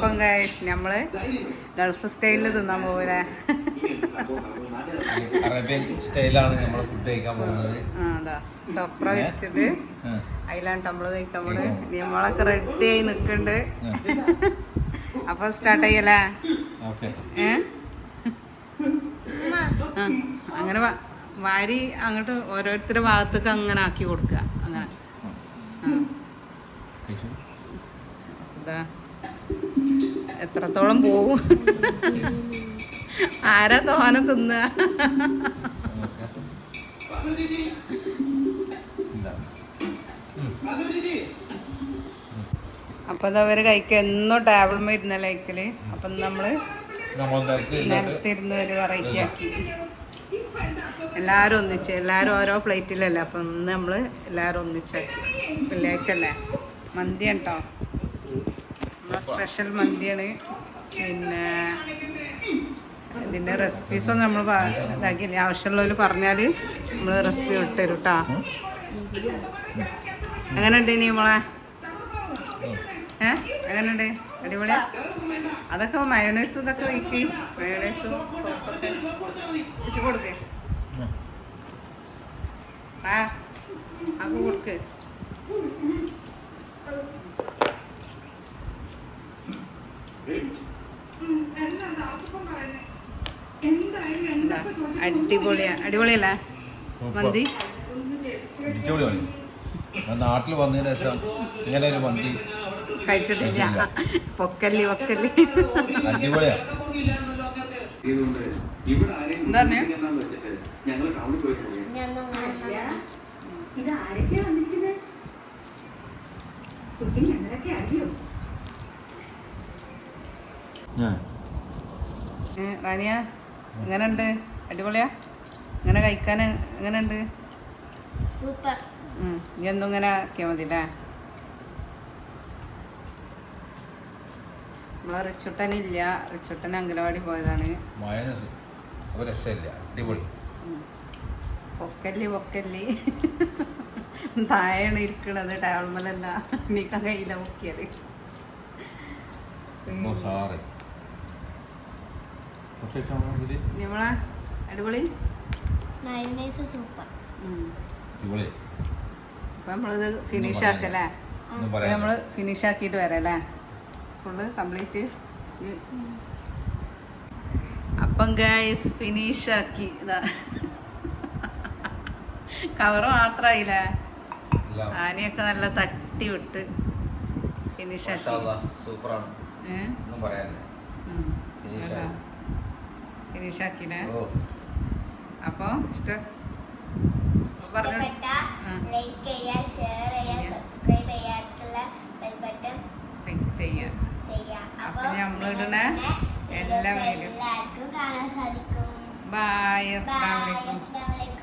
അപ്പം നമ്മൾ നമ്മൾ ഗൾഫ് സ്റ്റൈലിൽ തിന്നാൻ പോകൂലേ അറേബ്യൻ സ്റ്റൈലാണ് നമ്മൾ ഫുഡ് കഴിക്കാൻ പോകുന്നത്. ആടാ അതാ. സൊപ്ര വെച്ചിട്ട്. അതിലാണ് നമ്മൾ കഴിക്കാൻ പോണ്. നമ്മളൊക്കെ റെഡി ആയി നിക്കണ്ട്. അപ്പൊ സ്റ്റാർട്ട് ചെയ്യലേ ഓക്കെ. ഏ? അങ്ങനെ വാരി അങ്ങോട്ട് ഓരോരുത്തരുടെ ഭാഗത്തേക്ക് അങ്ങനെ ആക്കി കൊടുക്കുക അങ്ങനെ. ഇതാ. എത്രത്തോളം പോവും? ആരാ തോന തിന്നുക. അപ്പൊ അത് അവർ കഴിക്കുക എന്നും ടേബിൾ ഇരുന്ന ലൈക്കിൽ അപ്പൊ നമ്മൾ നമ്മൾ നിലത്തിരുന്ന് ഒരു വെറൈറ്റി ആക്കി. എല്ലാരും ഒന്നിച്ച്. എല്ലാരും ഓരോ പ്ലേറ്റിലല്ലേ. അപ്പൊ ഇന്ന് നമ്മൾ എല്ലാരും ഒന്നിച്ചാക്കി. വെള്ളിയാഴ്ച അല്ലേ? മന്തി കേട്ടോ സ്പെഷ്യൽ മന്തിയാണ്. പിന്നെ ഇതിന്റെ റെസിപ്പീസൊന്നും നമ്മൾ ഇതാക്കി ആവശ്യമുള്ളവർ പറഞ്ഞാൽ നമ്മൾ റെസിപ്പി വിട്ടുതരും കേട്ടോ എങ്ങനെയുണ്ട് ഇനി മോളെ? ഏ? എങ്ങനെയുണ്ട്? അടിപൊളി അതൊക്കെ മയോണൈസ് ഇതൊക്കെ വയ്ക്കി മയോണൈസും സോസൊക്കെ വെച്ച് കൊടുക്കേ. ആ അങ്ങ് കൊടുക്ക്. അടിപൊളിയാ. അടിപൊളിയല്ലേ. മന്തി? നാട്ടിൽ വന്നതിന് ശേഷം ഇങ്ങനെ ഒരു മന്തി കഴിച്ചിട്ടില്ല. പൊക്കല്ലി പൊക്കല്ലി. അടിപൊളിയാ. എന്താ പറഞ്ഞേ? അറിയോ റാനിയ എങ്ങനെയുണ്ട്? അടിപൊളിയാ? ഇങ്ങനെ കഴിക്കാൻ എങ്ങനെയുണ്ട്? സൂപ്പർ. ഒന്നും ഇങ്ങനെ ആക്കിയാൽ മതി അല്ലേ നമ്മളെ റിച്ചുട്ടനില്ല റിച്ചുട്ടൻ അംഗനവാടി പോയതാണ്. അടിപൊളി. പൊക്കല്ലി പൊക്കല്ലി. താഴെയാണ് ഇരിക്കണത്. ടേബിൾമലല്ല നീക്കാൻ കയ്യില പൊക്കിയത് സാറ്. നമ്മളെ അടിപൊളി? മയോണൈസ് സൂപ്പർ അപ്പൊ നമ്മളിത് ഫിനിഷ് ആക്കല്ലേ? നമ്മൾ ഫിനിഷ് ആക്കിയിട്ട് വരാം അല്ലേ ഫുള്ള് കംപ്ലീറ്റ്. അപ്പം ഗൈസ് ഫിനിഷ് ആക്കി. ഇതാ. കവറ് മാത്രായില്ല? എല്ലാം ആനയൊക്കെ നല്ല തട്ടി വിട്ട് ഫിനിഷ് ആക്കി. സൂപ്പറാണ് ഏഹ് ഒന്നും പറയാനില്ല. Finish അപ്പോ ഇഷ്ടം? ഇഷ്ടപ്പെട്ട ലൈക്ക് ചെയ്യുക ഷെയർ ചെയ്യുക സബ്സ്ക്രൈബ് ചെയ്യുക അടുത്തുള്ള ബെൽ ബട്ടൺ ക്ലിക്ക് ചെയ്യാം. ചെയ്യുക അപ്പൊ നിങ്ങളുടെ എല്ലാ വീഡിയോ എല്ലാവർക്കും കാണാൻ സാധിക്കും. ബായ് അസ്സലാമു അലൈക്കും